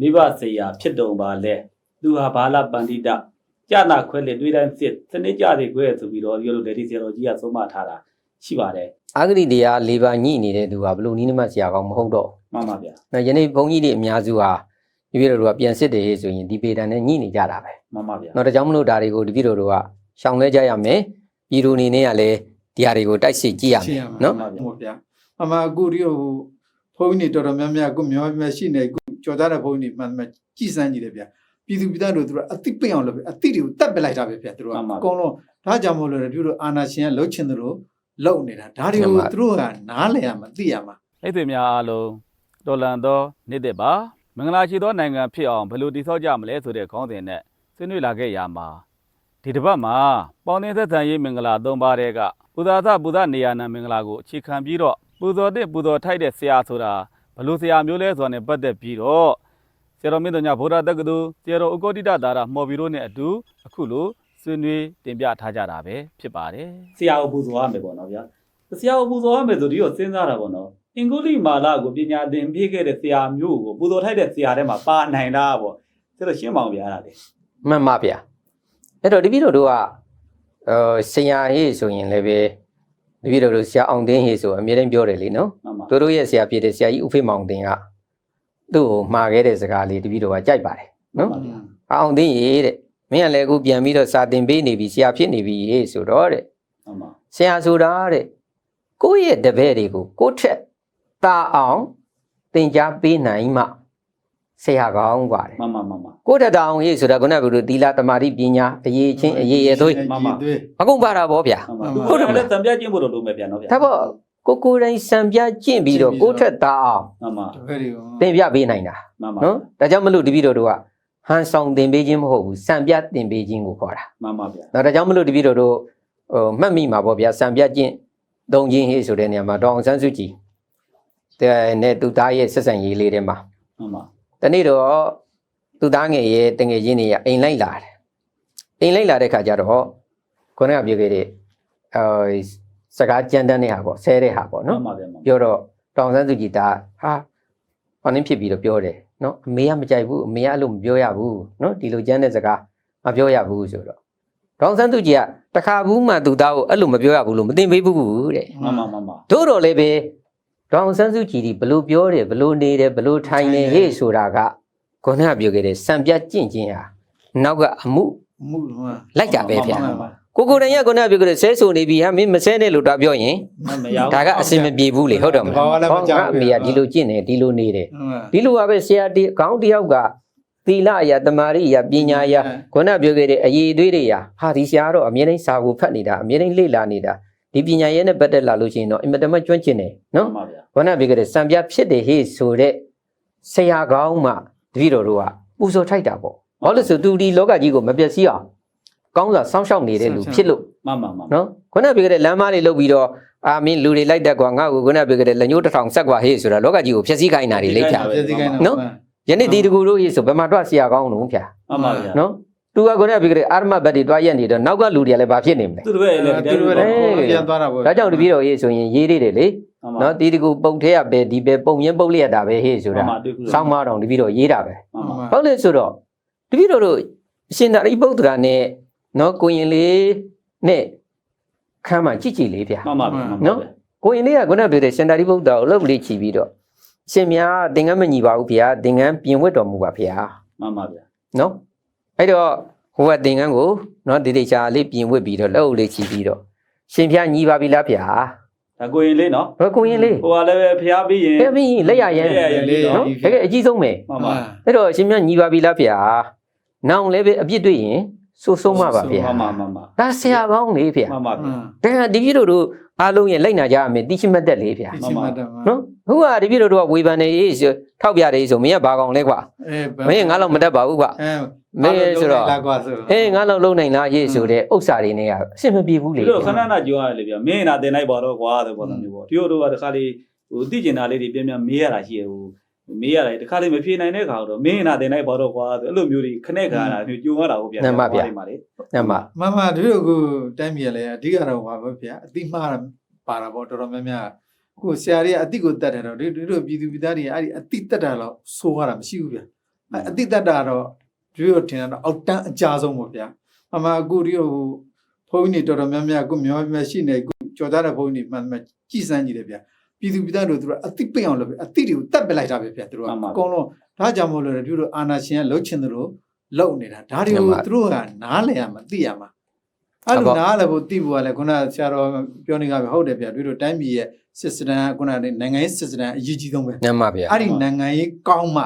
မိဘဆရာဖြစ်တုံပါလဲသူဟာဘာလပန္တိတကြာနာခွဲလေတွေးတိုင်းစစ်စနစ်ကြတွေခွဲဆိုပြီးတော့ဒီလိုလေဒီဆရာတော်ကြီးကသုံးမထားတာရှိပါတယ်အာဂရိတရား၄ပါးညှိနေတဲ့သူကဘလို့နီးနမဆရာကောင်းမဟုတ်တော့မှန်ပါဗျာဘူးနော်ယနေ့ဘုန်းကြီးတွေအများစုဟာဒီပြည်တော်တို့ကပြန်စစ်တယ်ဆိုရင်ဒီပေတံနဲ့ညှိနေကြတာပဲမှန်ပါဗျာနော်ဒါကြောင့်မလို့ဒါတွေကိုဒီပြည်တော်တို့ကရှောင်လဲကြရမယ်ပြည်သူအနေနဲ့ကလည်းဒီဟာတွေကိုတိုက်စစ်ကြည့်ရမယ်နော်မှန်ပါဗျာဟုတ်ဗျာအမအခုဒီဟိုဘုန်းကြီးတွေတော်တော်များများအခုမြန်မာပြည်မှာရှိနေ အခုကြော်သားတဲ့ဘုန်းကြီးတွေမှန်မှန်ကြည်စမ်းကြည့်တယ်ဗျာပြည်သူပြည်သားတို့သူတို့အတိပိတ်အောင်လုပ်ပြီအတိတွေကိုတတ်ပစ်လိုက်တာပဲဗျာသူတို့ကအကုန်လုံးဒါကြောင့်မို့လို့ဒီလိုအာနာရှင်ကလှုပ်ချင်တယ်လို့လှုပ်နေတာဒါတွေကိုသူတို့ကနားလည်ရမှာသိရမှာအဲ့ဒီများအားလုံးတော်လန်သောနေ့သက်ပါမင်္ဂလာရှိသောနိုင်ငံဖြစ်အောင်ဘယ်လိုတည်ဆောက်ကြမလဲဆိုတဲ့ခေါင်းစဉ်နဲ့ဆွေးနွေးလာခဲ့ရမှာဒီတစ်ပတ်မှာပေါင်းသင်းသက်ဆံရေးမင်္ဂလာ၃ပါးတဲ့ကပူဇာသပူဇာနေရနာမင်္ဂလာကိုအခြေခံပြီးတော့ပူဇော်တဲ့ပူဇော်ထိုက်တဲ့ဆရာဆိုတာ ဘယ်လိုဆရာမျိုးလဲဆိုတာနဲ့ပတ်သက်ပြီးတော့ဆရာတော်မင်းတော်ညာဗုဒ္ဓတက္ကသိုလ်ဆရာတော်ဥက္ကောတိတဒါရမော်ဘီတို့နဲ့အတူအခုလိုဆွေးနွေးတင်ပြထားကြတာပဲဖြစ်ပါတယ်ဆရာကိုပူဇော်ရမယ်ပေါ့နော်ဗျာဆရာကိုပူဇော်ရမယ်ဆိုဒီတော့စဉ်းစားတာပေါ့နော်အင်္ဂုလိမာလာကိုပညာသင်ပြခဲ့တဲ့ဆရာမျိုးကိုပူဇော်ထိုက်တဲ့ဆရာထဲမှာပါနိုင်တာပေါ့ဆိုတော့ရှင်းပါအောင်ဗျာအဲ့ဒါလေမှန်ပါဗျာအဲ့တော့ဒီပြည်တော်တို့ကအဲဆရာဟေ့ဆိုရင်လည်းပဲ ဒီပြည်တော်တို့ဆရာအောင်တင်းဟေ့ဆိုအမြဲတမ်းပြောတယ်လေနော်မှန်ပါတို့တို့ရဲ့ဆရာဖြစ်တဲ့ဆရာကြီးဦးဖေးမောင်တင်ကသူ့ကိုမှာခဲ့တဲ့စကားလေးတပည့်တော်ကကြိုက်ပါတယ်နော်မှန်ပါဗျာအောင်သိရေတဲ့မင်းကလည်းအခုပြန်ပြီးတော့စာသင်ပေးနေပြီဆရာဖြစ်နေပြီဟေ့ဆိုတော့တဲ့မှန်ပါဆရာဆိုတာတဲ့ကိုယ့်ရဲ့တပည့်တွေကိုကိုယ့်ထက်တာအောင်သင်ကြားပေးနိုင်မှ ဆရာကောင်းกว่าတဲ့ မှန်ပါမှန်ပါ ကိုယ့်ထက်တာအောင်ဟေ့ဆိုတာကနကဘုရားသီလသမာဓိပညာအရေးချင်းအရေးရသွေး မှန်ပါ သွေး အကုန်ပါတာဗောဗျာ မှန်ပါ မှ သူ န် က ပါ လည်းတံပြကျင့်ဖို့တော့လုပ်မယ်ဗျာနော်ဗျာ ဒါပေါ့ကိုကိုယ်တိုင်စံပြကျင့်ပြီးတော့ကိုယ့်ထက်တာအောင် မှန်ပါ တပည့်တွေကို သင်ပြပေးနိုင်တာ မှန်ပါ နော်ဒါကြောင့်မလို့တပည့်တော်တို့ကဟန်ဆောင်သင်ပေးခြင်းမဟုတ်ဘူးစံပြသင်ပေးခြင်းကိုခေါ်တာ မှန်ပါဗျာ နော်ဒါကြောင့်မလို့တပည့်တော်တို့ဟိုမှတ်မိမှာပေါ့ဗျာစံပြကျင့်သုံးခြင်းဟေ့ဆိုတဲ့နေရာမှာတောင်အောင်ဆန်းစုကြည်တဲ့နဲ့သူသားရဲ့ဆက်ဆံရေးလေးထဲမှာ မှန်ပါ တနေ့တော့သူသားငယ်ရဲ့တငယ်ချင်းတွေကအိမ်လိုက်လာတယ်အိမ်လိုက်လာတဲ့ခါကျတော့ခေါင်းကပြောခဲ့တဲ့အဲစကားကြမ်းတမ်းတဲ့ဟာပေါ့ဆဲတဲ့ဟာပေါ့မှနော်န်ပါဗျာမှန်ပါပြောတော့တောင်ဆန်းစုကြည်ဒါဟာဘာနင်းဖြစ်ပြီးတော့ပြောတယ်နော်အမေကမကြိုက်ဘူးအမေကအဲ့လိုမပြောရဘူးနော်ဒီလိုကြမ်းတဲ့စကားမပြောရဘူးဆိုတော့တောင်ဆန်းစုကြည်ကတခါဘူးမှသူသားကိုအဲ့လိုမပြောရဘူးလို့မသိပေးဘူးတဲ့မှန်ပါမှန်ပါတို့တော့လည်းပဲ တောင်ဆန်းစုကြည်ဒီဘလို့ပြောတယ်ဘလို့နေတယ်ဘလို့ထိုင်နေဟေ့ဆိုတာကခေါင်းကပြောခဲ့တယ်စံပြကျင့်ခြင်းဟာနောက်ကအမှုမှုတော့လိုက်တာပဲဗျာမှန်ပါကိုကိုယ်တိုင်ကခေါင်းကပြောခဲ့တယ်ဆဲဆိုနေပြီဟာမင်းမဆဲနဲ့လို့တော့ပြောရင်မရဘူးဒါကအစင်မပြေဘူးလေဟုတ်တယ်မလားဘာလည်းမကြောက်အမေကဒီလိုကျင့်တယ်ဒီလိုနေတယ်ဒီဒီလိုပါပဲဆရာတီခေါင်းတယောက်ကသီလအရာတမာရိအရာပညာအရာခေါင်းကပြောခဲ့တဲ့အရေးအသွေးတွေရာဟာဒီဆရာကတော့အမြဲတမ်းစာကိုဖတ်နေတာအမြဲတမ်းလေ့လာနေတာ ဒီပညာရဲနဲ့ပတ်သက်လာလို့ရှိရင်တော့အင်မတန်မှကျွမ်းကျင်တယ်နော်မှန်ပါဗျာခေါင်းကပြောခဲ့တဲ့စံပြဖြစ်တယ်ဟေ့ဆိုတဲ့ဆရာကောင်းမှတပည့်တော်တို့ကပူဇော်ထိုက်တာပေါ့ဘာလို့လဲဆိုသူဒီလောကကြီးကိုမပျက်စီးအောင်ကောင်းစွာစောင့်ရှောက်နေတဲ့လူဖြစ်လို့မှန်ပါမှန်ပါနော်ခုနကပြောခဲ့တဲ့လမ်းမားတွေလုတ်ပြီးတော့အာမင်းလူတွေလိုက်တက်ကွာငါ့ကိုခုနကပြောခဲ့တဲ့လက်ညှိုးတစ်ထောင်ဆက်ကွာဟေ့ဆိုတာလောကကြီးကိုဖျက်ဆီးခိုင်းတာတွေလိမ့်ဖြာပြည့်စည်ကိုင်းနော်ယနေ့ဒီတကူတို့ဟေ့ဆိုဘယ်မှာတော့ဆရာကောင်းလုံးဖြာမှန်ပါဗျာနော် သူကခုနကပြောခဲ့တဲ့အာရမဘတ်တွေတွားရက်နေတော့နောက်ကလူတွေကလည်းဘာဖြစ်နေမလဲသူတို့ရဲ့လည်းသူတို့လည်းပြန်သွားတာပေါ့ဒါကြောင့်တပည့်တော်ဟေ့ဆိုရင်ရေးသေးတယ်လေနော်နော်ဒီတကူပုံထဲရပဲဒီပဲပုံရင်ပုတ်လျက်တာပဲဟေ့ဆိုတာမှန်ပါတွေ့ခုစောင်းမတော်တပည့်တော်ရေးတာပဲမှန်ပါဟုတ်လေဆိုတော့တပည့်တော်တို့အရှင်သာရိပုတ္တရာနဲ့နော်ကိုရင်လေးနဲ့ခမ်းမှကြည့်ကြည့်လေးဗျာမှန်ပါဗျာမှန်ပါနော်ကိုရင်လေးကခုနကပြောတဲ့ရှင်သာရိပုတ္တရာကိုလှုပ်လေးချီပြီးတော့ရှင်များသင်္ကန်းမညီပါဘူးဗျာသင်္ကန်းပြင်ဝတ်တော်မူပါဗျာမှန်ပါဗျာနော် အဲ့တော့ဟိုကသင်္ကန်းကိုနော်ဒီတိချာလေးပြင်ဝတ်ပြီးတော့လှုပ်လေးချီပြီးတော့ရှင်ဖျားညီပါပြီလားဗျာဒါကိုရင်လေးနော်ဟောကိုရင်လေးဟိုကလည်းပဲဖျားပြီးရင်ဖျားပြီးလက်ရရဲလက်ရရဲလေးနော်နော်တကယ်အကြီးဆုံးပဲမှန်ပါအဲ့တော့ရှင်များညီပါပြီလားဗျာနောင်လည်းပဲအပြစ်တွေ့ရင်စိုးဆုံးပါပါဗျာမှန်ပါမှန်ပါဒါဆရာကောင်းလေးဗျာမှန်ပါဗျာဒါကဒီပြည်တို့တို့ အားလုံးရဲ့လိုက်နာကြရမယ်တိရှိမတ်တက်လေးဗျာဒီမှာတော့နော်ဟိုကဒီပြည်တို့တို့ကဝေဖန်နေရေးဆိုထောက်ပြတယ်ဆိုမင်းကဘာကောင်လဲကွာအဲမင်းငါတော့မတက်ပါဘူးကွာအဲမင်းဆိုတော့လာကွာဆိုအေးငါတော့လုံနိုင်လားရေးဆိုတဲ့ဥစ္စာတွေနဲ့ကအဆင်မပြေဘူးလေဒီလိုခဏခဏကြွားရလေဗျာမင်းနာတင်လိုက်ပါတော့ကွာတဲ့ပုံစံမျိုးပေါ့ဒီလိုတော့တခါလေးဟိုသိကျင်တာလေးတွေပြန်ပြန်မေးရတာရှိရဟို မေးရတယ်တခါလေးမဖြေနိုင်တဲ့ခါတော့မင်းနာတင်လိုက်ပါတော့ကွာဆိုအဲ့လိုမျိုးတွေခနဲ့ခါတာကြုံရတာဟုတ်ဗျာနံပါတ်ဗျာမှာလေနံပါတ်မမတို့ကတိုင်းပြည်လည်းအဓိကတော့ဘာပဲဗျာအတိမှားပါတာပေါ့တော်တော်များများကိုဆရာတွေကအတိကိုတတ်တယ်တော့ဒီတို့ပြည်သူပြည်သားတွေအဲ့ဒီအတိတတ်တာတော့ဆိုရတာမရှိဘူးဗျာအဲ့အတိတ်တတာတော့ဒီလိုထင်တာတော့အောက်တန်းအကြဆုံးပေါ့ဗျာအမှအခုဒီဟိုဘုန်းကြီးတွေတော်တော်များများအခုမြန်မာပြည်မှာရှိနေအခုကြော်ကြတဲ့ဘုန်းကြီးတွေမှန်မှန်ကြည်စမ်းကြည့်တယ်ဗျာ ပြည်သူပြည်သားတို့သူကအတိပိတ်အောင်လုပ်ပြီအတိတွေကိုတတ်ပစ်လိုက်တာပဲဗျာသူတို့ကအကုန်လုံးဒါကြောင့်မို့လို့ဒီလိုအာနာရှင်ကလှုပ်ချင်တယ်လို့လှုပ်နေတာဒါတွေကိုသူတို့ကနားလည်ရမှာသိရမှာအဲ့လိုနားလည်ဖို့သိဖို့ကလည်းခုနဆရာတော်ပြောနေကြပြီဟုတ်တယ်ဗျာဒီလိုတိုင်းပြည်ရဲ့စစ်စတန်ခုနကနိုင်ငံရေးစစ်စတန်အရေးကြီးဆုံးပဲညမဗျာအဲ့ဒီနိုင်ငံရေးကောင်းမှ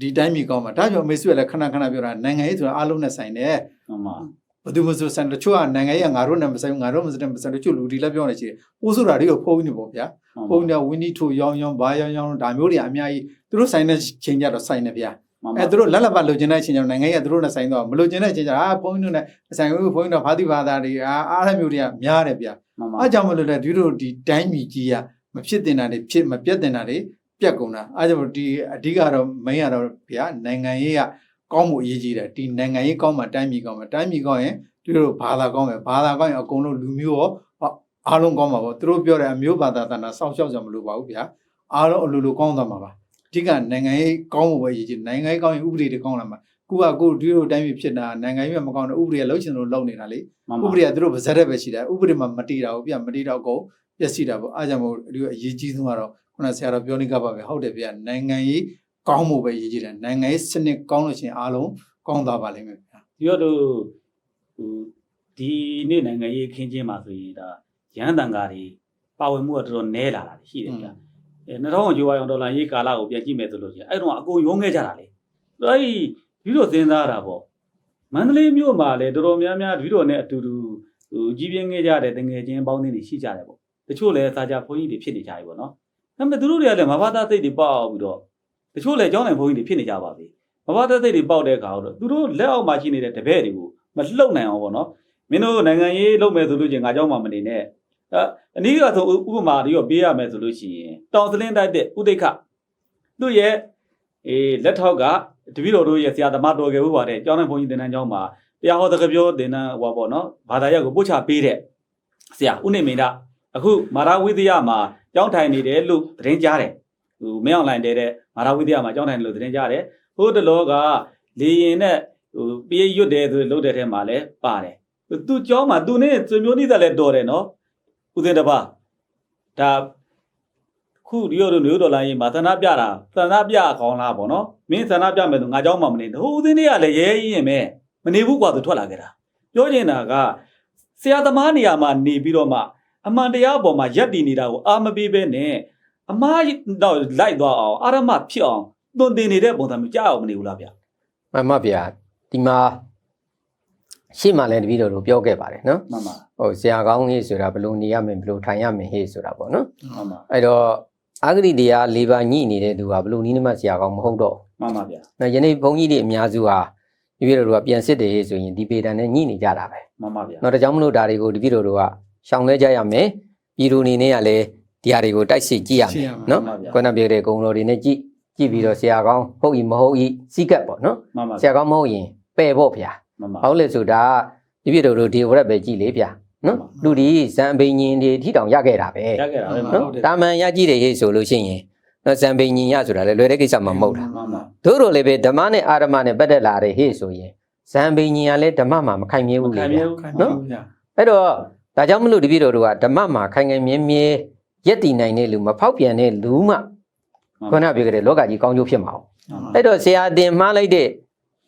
ဒီတိုင်းပြည်ကောင်းမှဒါကြောင့်အမေစုကလည်းခဏခဏပြောတာနိုင်ငံရေးဆိုတာအားလုံးနဲ့ဆိုင်တယ်မှန်ပါဘယ်သူမှဆိုဆိုင်တချို့ကနိုင်ငံရေးကငါတို့နဲ့မဆိုင်ဘူးငါတို့မဆိုင်မဆိုင်တချို့လူဒီလည်းပြောနေချင်တယ်ပိုးဆိုတာတွေကိုဖုံးနေပေါ့ဗျာ ဖုံးနေဝင်းဒီထိုရောင်းရောင်းဘာရောင်းရောင်းဒါမျိုးတွေအများကြီးသူတို့ဆိုင်တဲ့ချိန်ကြတော့ဆိုင်နေဗျာမှန်ပါအဲသူတို့လက်လက်ပတ်လိုချင်တဲ့ချိန်ကျတော့နိုင်ငံရေးကသူတို့နဲ့ဆိုင်တော့မလိုချင်တဲ့ချိန်ကျတော့အာဖုံးတို့နဲ့ဆိုင်ဘူးဖုံးတို့ဘာတိဘာသာတွေအာအားရမျိုးတွေကများတယ်ဗျာမှန်ပါအားကြောင့်မလို့လေဒီလိုဒီတိုင်းပြည်ကြီးကမဖြစ်တင်တာတွေဖြစ်မပြတ်တင်တာတွေပြတ်ကုန်တာအားကြောင့်မို့ဒီအဓိကတော့ main ကတော့ဗျာနိုင်ငံရေးကကောင်းမှုအရေးကြီးတယ်ဒီနိုင်ငံရေးကောင်းမှတိုင်းပြည်ကောင်းမှတိုင်းပြည်ကောင်းရင်ဒီလိုဘာသာကောင်းမယ်ဘာသာကောင်းရင်အကုန်လုံးလူမျိုးရော အားလုံးကောင်းမှာပေါ့သူတို့ပြောတဲ့အမျိုးဘာသာတဏ္ဍာစောင့်ရှောက်ကြမလို့ပါဘူးဗျာအားလုံးအလိုလိုကောင်းသွားမှာပါအဓိကနိုင်ငံရေးကောင်းမှုပဲအရေးကြီးနိုင်ငံရေးကောင်းရင်ဥပဒေတွေကောင်းလာမှာခုကကိုဒီလိုတိုင်းပြည်ဖြစ်တာနိုင်ငံရေးမကောင်းတော့ဥပဒေကလှုပ်ချင်လို့လုပ်နေတာလေမှန်ဥပါပဒေကသူတို့ဗဇက်တဲ့ပဲရှိတယ်ဥပဒေမှာမတည်တာဘူးပြမတည်တော့ကိုပျက်စီးတာပေါ့အားကြောင့်မို့ဒီအရေးကြီးဆုံးကတော့ခုနဆရာတော်ပြောနေကြပါပဲဟုတ်တယ်ဗျာနိုင်ငံရေးကောင်းမှုပဲအရေးကြီးတယ်နိုင်ငံရေးစနစ်ကောင်းလို့ရှိရင်အားလုံးကောင်းသွားပါလိမ့်မယ်ဗျာဒီတော့တို့ဟိုဒီနေ့နိုင်ငံရေးခင်းချင်းမှာဆိုရင်ဒါ ရဟန်းတန်ဃာတွေပါဝင်မှုကတော်တော်နည်းလာတာရှိတယ်ဗျာအဲ2000ကျော်အောင်ဒေါ်လာရေးကာလကိုပြန်ကြည့်မယ်ဆိုလို့ရှိရင်အဲ့တော့အကုန်ရုံးခဲ့ကြတာလေအဲ့ဒီဒီလိုစဉ်းစားတာပေါ့မန္တလေးမြို့မှာလည်းတော်တော်များများဒီလိုနဲ့အတူတူဟိုကြီးပြင်းခဲ့ကြတဲ့တငယ်ချင်းပေါင်းသင်းတွေရှိကြတယ်ပေါ့တချို့လည်းစာကြဘုန်းကြီးတွေဖြစ်နေကြပြီပေါ့နော်ဒါပေမဲ့သူတို့တွေကလည်းမဘာသာစိတ်တွေပေါက်ပြီးတော့တချို့လည်းကျောင်းနိုင်ဘုန်းကြီးတွေဖြစ်နေကြပါပြီ မဘာသက်သိတွေပေါက်တဲ့အခါတော့သူတို့လက်အောက်မှာရှိနေတဲ့တပည့်တွေကိုမလှုပ်နိုင်အောင်ပေါ့နော်မင်းတို့နိုင်ငံရေးလုပ်မယ်ဆိုလို့ချင်းငါเจ้าမှမနေနဲ့ အဲအနည်းကဆိုဥပမာတွေရောပေးရမယ်ဆိုလို့ရှိရင်တောင်စလင်းတိုက်တဲ့ဥဒိတ်ခသူ့ရဲ့အေးလက်ထောက်ကတပည့်တော်တို့ရဲ့ဆရာသမားတော်ကယ်ဥပါတဲ့ကျောင်းတိုင်းဘုန်းကြီးသင်တန်းကျောင်းမှာတရားဟောတကပြောသင်တန်းဟောပေါ့နော်ဘာသာရပ်ကိုပို့ချပေးတဲ့ဆရာဥနေမင်းဒအခုမာရဝိသယမှာကျောင်းထိုင်နေတယ်လို့သတင်းကြားတယ်ဟိုမင်းအွန်လိုင်းတဲ့တဲ့မာရဝိသယမှာကျောင်းထိုင်တယ်လို့သတင်းကြားတယ်ဟိုတလောကလေရင်နဲ့ဟိုပြေးရွတ်တယ်ဆိုလို့တဲ့ထဲမှာလည်းပါတယ်သူကြောင်းမှာသူနဲ့ဆွေမျိုးနှိစက်လည်းတော်တယ်နော် ဥစဉ်တစ်ပါးဒါခုဒီရောတို့မျိုးဒေါ်လာရင်မာသနာပြတာသနာပြခေါင်းလားပေါ့နော်မင်းသနာပြမယ်ဆိုငါเจ้าမှမနေဟိုဥစဉ်တွေကလည်းရဲရင်ရင်ပဲမနေဘူးกว่าသူထွက်လာခဲ့တာပြောချင်တာကဆရာသမားနေရာမှာနေပြီးတော့မှအမှန်တရားပေါ်မှာရက်တည်နေတာကိုအာမပေးပဲနဲ့အမားတော့လိုက်သွားအောင်အာရမဖြစ်အောင် သွန်သင်နေတဲ့ပုံစံမျိုးကြားအောင်မနေဘူးလားဗျ မှန်ပါဗျာဒီမှာ ရှေ့မှာလည်းတပည့်တော်တို့ပြောခဲ့ပါတယ်နော်မှန်ပါဟိုဆရာကောင်းကြီးဆိုတာဘယ်လိုနေရမလဲဘယ်လိုထိုင်ရမလဲဟေ့ဆိုတာပေါ့နော်မှန်ပါအဲ့တော့အာဂတိတရား၄ပါးညှိနေတဲ့သူကဘယ်လိုနည်းနဲ့မှဆရာကောင်းမဟုတ်တော့မှန်ပါဗျဘူးနော်ယနေ့ဘုန်းကြီးတွေအများစုဟာတပည့်တော်တို့ကပြန်စစ်တယ်ဟေ့ဆိုရင်ဒီပေတံနဲ့ညှိနေကြတာပဲမှန်ပါဗျနော်ဒါကြောင့်မလို့ဒါတွေကိုတပည့်တော်တို့ကရှောင်လဲကြရမယ်ပြည်သူအနေနဲ့ကလည်းဒီဟာတွေကိုတိုက်စစ်ကြည့်ရမယ်နော်မှန်ပါဗျခုနပြောတဲ့ဂုံတော်တွေနဲ့ကြည့်ကြည့်ပြီးတော့ဆရာကောင်းဟုတ်ဤမဟုတ်ဤစီကတ်ပေါ့နော်မှန်ပါဆရာကောင်းမဟုတ်ရင်ပယ်ဖို့ဗျာ ဘာလို့လဲဆိုတာဒီပြတော်တို့ဒီဝရက်ပဲကြည်လေဗျာနော်လူဒီဇံဘိန်ညင်တွေထိတောင်ရခဲ့တာပဲရခဲ့တာပဲနော်တာမန်ရကြည့်တယ်ဟေ့ဆိုလို့ရှိရင်နော်ဇံဘိန်ညင်ရဆိုတာလေလွယ်တဲ့ကိစ္စမှမဟုတ်တာတို့တို့လည်းပဲဓမ္မနဲ့အာရမနဲ့ပတ်သက်လာတယ်ဟေ့ဆိုရင်ဇံဘိန်ညင်ကလည်းဓမ္မမှာမခိုင်မြဲဘူးလေနော်အဲ့တော့ဒါကြောင့်မလို့ဒီပြတော်တို့ကဓမ္မမှာခိုင်ခိုင်မြဲမြဲရက်တည်နိုင်တဲ့လူမဖောက်ပြန်တဲ့လူမှခုနပြောကြတဲ့လောကကြီးကောင်းကျိုးဖြစ်မှာအောင်အဲ့တော့ဆရာတင်မှားလိုက်တဲ့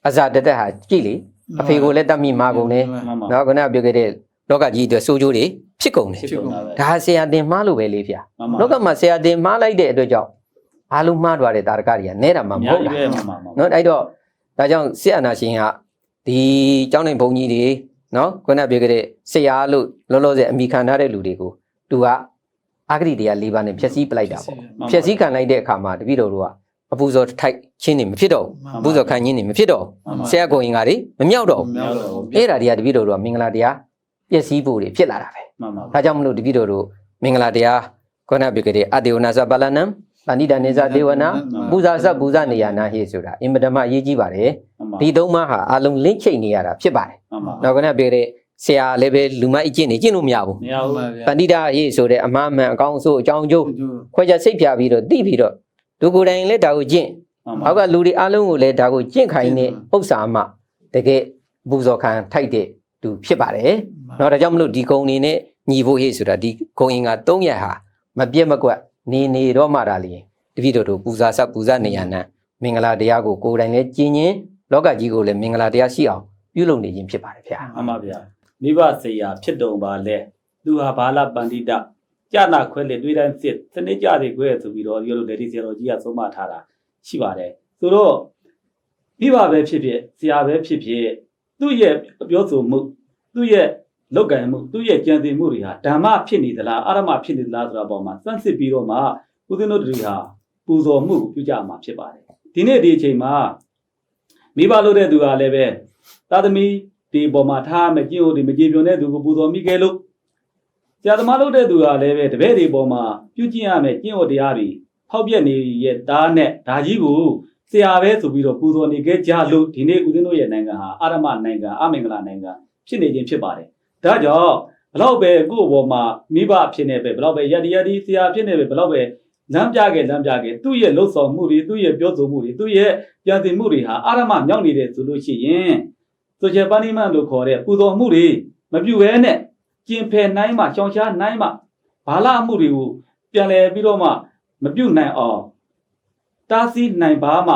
အဇာတတက်ဟာကြည့်လေ အဖေကိုလည်းတတ်မိမာကုန်တယ်မှန်ပါနော်ခုနကပြောခဲ့တဲ့လောကကြီးအတွက်စိုးကျိုးတွေဖြစ်ကုန်တယ်ဖြစ်ကုန်တာပဲဒါဆရာတင်မှားလို့ပဲလေဗျာမှန်ပါလောကမှာဆရာတင်မှားလိုက်တဲ့အတွက်ကြောင့်အားလုံးမှားသွားတဲ့တာရကတွေကနဲတာမှမအများဟုတ်ကြီးလားပဲမှန်ပါမှန်ပါနော်အဲ့တော့ဒါကြောင့်စစ်အာဏာရှင်ကဒီကျောင်းနိုင်ဘုံကြီးတွေနော်ခုနကပြောခဲ့တဲ့ဆရာလို့လောလောဆယ်အမိခံထားတဲ့လူတွေကိုသူကအာဂတိတရား၄ပါးနဲ့ဖြည့်ဆည်းပလိုက်တာပေါ့ဖြည့်ဆည်းခံလိုက်တဲ့အခါမှာတပည့်တော်တို့က အပူဇော်ထိုက်ချင်းနေမဖြစ်တော့ဘူးအပူဇော်ခံချင်းနေမဖြစ်တော့ဘူးဆရာကိုရင်ကတွေမမြောက်တော့ဘူးမြောက်တော့ဘူးအဲ့ဒါတွေကတပည့်တော်တို့ကမင်္ဂလာတရားပျည့်စည်းဖို့တွေဖြစ်လာတာပဲမှန်ပါဒါကြောင့်မလို့တပည့်တော်တို့မင်္ဂလာတရားခုနပြခဲ့တဲ့အတေဝနာသပလနံပဏိတနေဇဒေဝနာပူဇာစပူဇာနေယနာဟိဆိုတာအင်မတမအရေးကြီးပါတယ်မှန်ပါဒီသုံးပါးဟာအလုံးလင့်ချိတ်နေရတာဖြစ်ပါတယ်မှန်ပါနောက်ခုနပြတဲ့ဆရာလည်းပဲလူမအကျင့်နေကျင့်လို့မရဘူးမရဘူးပဏိတဟိဆိုတဲ့အမှားမှန်အကောင်းဆိုးအကြောင်းကျိုးခွဲခြားစိတ်ဖြာပြီးတော့သိပြီးတော့ ဒုကိုယ်တိုင်လည်းဒါကိုကျင့် မှန်ပါ နောက်ကလူတွေအားလုံးကိုလည်းဒါကိုကျင့်ခိုင်းတဲ့ဥစ္စာမှတကယ်ပူဇော်ခံထိုက်တဲ့သူဖြစ်ပါတယ်เนาะဒါကြောင့်မလို့ဒီကုံနေနဲ့ညီဖို့ဟေ့ဆိုတာဒီကုံရင်က၃ရက်ဟာမပြတ်မကွက်နေနေတော့မှဒါလျင်တပိတော်တို့ပူဇာဆက်ပူဇာနေရနံမင်္ဂလာတရားကိုကိုယ်တိုင်လည်းကျင့်ရင်လောကကြီးကိုလည်းမင်္ဂလာတရားရှိအောင်ပြုလုပ်နေခြင်းဖြစ်ပါတယ်ဗျာ အမှန်ပါဗျာမိဘဆေယာဖြစ်တုံပါလဲသူဟာဘာလပန္တိတ ကြနာခွဲလေတွေးတိုင်းစစ်စနစ်ကြတွေခွဲဆိုပြီးတော့ဒီလိုလေဒီဆရာတော်ကြီးကသုံးမထားတာရှိပါတယ်ဆိုတော့မိဘပဲဖြစ်ဖြစ်ဆရာပဲဖြစ်ဖြစ်သူ့ရဲ့ပြောဆိုမှုသူ့ရဲ့လောက်ကံမှုသူ့ရဲ့ကြံစည်မှုတွေဟာဓမ္မဖြစ်နေသလားအရမဖြစ်နေသလားဆိုတာပေါ်မှာစမ်းစစ်ပြီးတော့မှဦးဇင်းတို့တွေဟာပူဇော်မှုကိုပြုကြမှာဖြစ်ပါတယ်ဒီနေ့ဒီအချိန်မှာမိဘလို့တဲ့သူကလည်းပဲသာသမီဒီပေါ်မှာထားမကျင့်ဟုတ်ဒီမကြည်ပြွန်တဲ့သူကိုပူဇော်မိခဲ့လို့ဆ ရာသမားလို့တဲ့သူကလည်းပဲတပည့်တွေပေါ်မှာပြုကျင့်ရမယ်ကျင့်ဟုတ်တရားတွေဖောက်ပြက်နေရဲ့သားနဲ့ဒါကြီးကိုဆရာပဲဆိုပြီးတော့ပူဇော်နေခဲ့ကြလို့ဒီနေ့ဦးဇင်းတို့ရဲ့နိုင်ငံဟာအာရမနိုင်ငံအမင်္ဂလာနိုင်ငံဖြစ်နေခြင်းဖြစ်ပါတယ်ဒါကြောင့်ဘလောက်ပဲကိုယ့်ဘောမှာမိဘဖြစ်နေပဲဘလောက်ပဲယတ္တိယတ္တိဆရာဖြစ်နေပဲဘလောက်ပဲလမ်းပြခဲ့လမ်းပြခဲ့သူ့ရဲ့လှုပ်ဆောင်မှုတွေသူ့ရဲ့ပြောဆိုမှုတွေသူ့ရဲ့ကြံစည်မှုတွေဟာအာရမမြောက်နေတယ်ဆိုလို့ရှိရင်ဆိုချေပဏိမန်လို့ခေါ်တဲ့ပူဇော်မှုတွေမပြုဘဲနဲ့ ကျင်ဖယ်နိုင်မှရှောင်ရှားနိုင်မှဘာလမှုတွေကိုပြန်လဲပြီးတော့မှမပြုတ်နိုင်အောင်တားဆီးနိုင်ပါမှ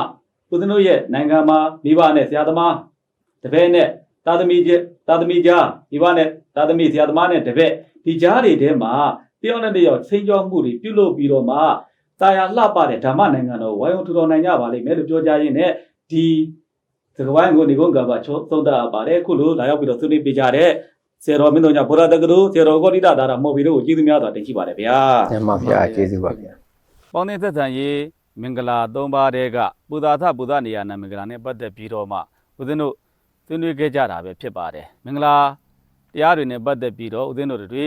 ဦးဇင်းတို့ရဲ့နိုင်ငံမှာမိဘနဲ့ဆရာသမားတပည့်နဲ့သာသမီကျသာသမီကြားမိဘနဲ့သာသမီဆရာသမားနဲ့တပည့်ဒီကြားတွေထဲမှာတယောက်နဲ့တယောက်ချင်းကြောမှုတွေပြုလုပ်ပြီးတော့မှတာယာလှပတဲ့ဓမ္မနိုင်ငံတော်ဝိုင်းဝန်းထူထောင်နိုင်ကြပါလိမ့်မယ်လို့ပြောကြရင်းနဲ့ဒီစကဝိုင်းကိုနေကုန်းကဘာချောသုံးတာပါတယ်အခုလိုလာရောက်ပြီးတော့ဆွေးနွေးပေးကြတဲ့ ဆေတော်မင်းတို့ညဗုဒ္ဓတက္ကသိုလ်ဆေတော်ကောတိတဒါရမော်ဘီတို့ကိုကျေးဇူးများစွာတင်ရှိပါတယ်ဗျာညမဗျာကျေးဇူးပါဗျာပေါင်းသင်းသက်ဆံရေးမင်္ဂလာ၃ပါးတဲကပူဇာသပူဇာနေရနာမင်္ဂလာနဲ့ပတ်သက်ပြီးတော့မှဦးဇင်းတို့ဆွေးနွေးခဲ့ကြတာပဲဖြစ်ပါတယ်မင်္ဂလာတရားတွေနဲ့ပတ်သက်ပြီးတော့ဦးဇင်းတို့တွေ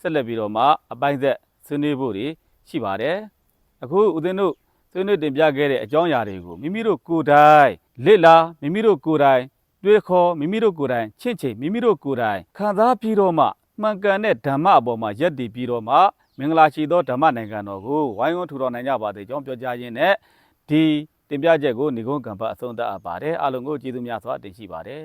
ဆက်လက်ပြီးတော့မှအပိုင်းသက်ဆွေးနွေးဖို့တွေရှိပါတယ်အခုဦးဇင်းတို့ဆွေးနွေးတင်ပြခဲ့တဲ့အကြောင်းအရာတွေကိုမိမိတို့ကိုယ်တိုင်လစ်လာမိမိတို့ကိုယ်တိုင် တွေးခေါ်မိမိတို့ကိုယ်တိုင်ချင့်ချိန်မိမိတို့ကိုယ်တိုင်ခံစားပြီးတော့မှမှန်ကန်တဲ့ဓမ္မအပေါ်မှာယက်တည်ပြီးတော့မှမင်္ဂလာရှိသောဓမ္မနိုင်ငံတော်ကိုဝိုင်းဝန်းထူထောင်နိုင်ကြပါစေကြောင်းပြောကြားရင်းနဲ့ဒီတင်ပြချက်ကိုညီကုန်းကံပတ်အဆုံးသတ်အပ်ပါတယ်အားလုံးကိုကျေးဇူးများစွာတင်ရှိပါတယ်